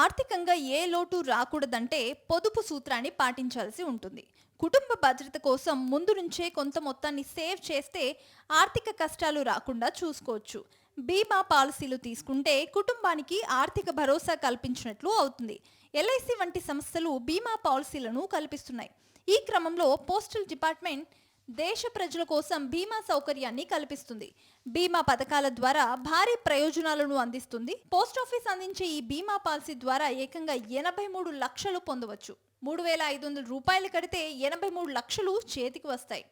ఆర్థికంగా ఏ లోటు రాకూడదంటే పొదుపు సూత్రాన్ని పాటించాల్సి ఉంటుంది. కుటుంబ భద్రత కోసం ముందు నుంచే కొంత మొత్తాన్ని సేవ్ చేస్తే ఆర్థిక కష్టాలు రాకుండా చూసుకోవచ్చు. బీమా పాలసీలు తీసుకుంటే కుటుంబానికి ఆర్థిక భరోసా కల్పించినట్లు అవుతుంది. ఎల్ఐసి వంటి సంస్థలు బీమా పాలసీలను కల్పిస్తున్నాయి. ఈ క్రమంలో పోస్టల్ డిపార్ట్మెంట్ దేశ ప్రజల కోసం బీమా సౌకర్యాన్ని కల్పిస్తుంది. బీమా పథకాల ద్వారా భారీ ప్రయోజనాలను అందిస్తుంది. పోస్ట్ ఆఫీస్ అందించే ఈ బీమా పాలసీ ద్వారా ఏకంగా ఎనభై మూడు లక్షలు పొందవచ్చు. మూడు వేల ఐదు వందల రూపాయలు కడితే ఎనభై మూడు లక్షలు చేతికి వస్తాయి.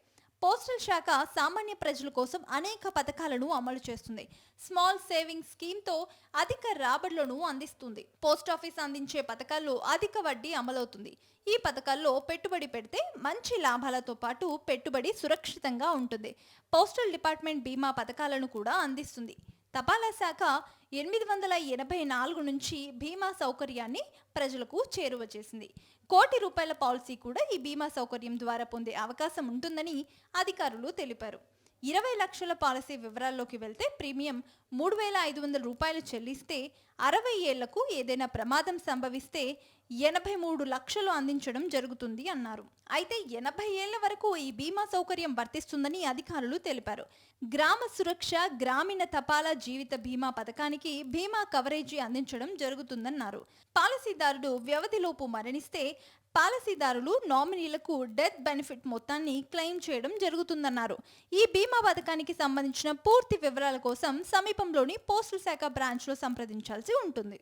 పోస్టల్ శాఖ సామాన్య ప్రజల కోసం అనేక పథకాలను అమలు చేస్తుంది. స్మాల్ సేవింగ్ స్కీమ్తో అధిక రాబడులను అందిస్తుంది. పోస్ట్ ఆఫీస్ అందించే పథకాల్లో అధిక వడ్డీ అమలవుతుంది. ఈ పథకాల్లో పెట్టుబడి పెడితే మంచి లాభాలతో పాటు పెట్టుబడి సురక్షితంగా ఉంటుంది. పోస్టల్ డిపార్ట్మెంట్ బీమా పథకాలను కూడా అందిస్తుంది. తపాలా శాఖ ఎనిమిది వందల ఎనభై నాలుగు నుంచి బీమా సౌకర్యాన్ని ప్రజలకు చేరువ చేసింది. కోటి రూపాయల పాలసీ కూడా ఈ బీమా సౌకర్యం ద్వారా పొందే అవకాశం ఉంటుందని అధికారులు తెలిపారు. ఇరవై లక్షల పాలసీ వివరాల్లోకి వెళ్తే ప్రీమియం మూడు వేల ఐదు వందల రూపాయలు చెల్లిస్తే అరవై ఏళ్ళకు ఏదైనా ప్రమాదం సంభవిస్తే ఎనభై మూడు లక్షలు అందించడం జరుగుతుంది అన్నారు. అయితే ఎనభై ఏళ్ళ వరకు ఈ బీమా సౌకర్యం వర్తిస్తుందని అధికారులు తెలిపారు. గ్రామ సురక్ష గ్రామీణ తపాలా జీవిత బీమా పథకానికి బీమా కవరేజీ అందించడం జరుగుతుందన్నారు. పాలసీదారుడు వ్యవధిలోపు మరణిస్తే పాలసీదారులు నామినీలకు డెత్ బెనిఫిట్ మొత్తాన్ని క్లెయిమ్ చేయడం జరుగుతుందన్నారు. ఈ బీమా పథకానికి సంబంధించిన పూర్తి వివరాల కోసం సమీపంలోని పోస్టల్ శాఖ బ్రాంచ్లో సంప్రదించాల్సి ఉంటుంది.